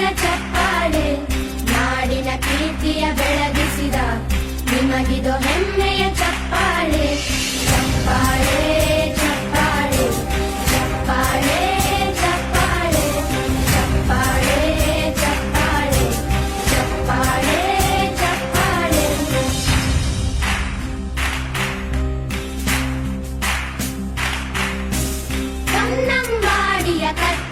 ಚಪ್ಪಾಳೆ ಮಾಡಿನ ಕೀರ್ತಿಯ ಬೆಳಗಿಸಿದ, ನಿಮಗಿದು ಹೆಮ್ಮೆಯ ಚಪ್ಪಾಳೆ. ಚಪ್ಪಾಳೆ ಚಪ್ಪಾಳೆ ಚಪ್ಪಾಳೆ ಚಪ್ಪಾಳೆ ಚಪ್ಪಾಳೆ ಚಪ್ಪಾಳೆ ಚಪ್ಪಾಳೆ ಚಪ್ಪಾಳೆ. ಕನ್ನಂಬಾಡಿಯ ಕಟ್ಟ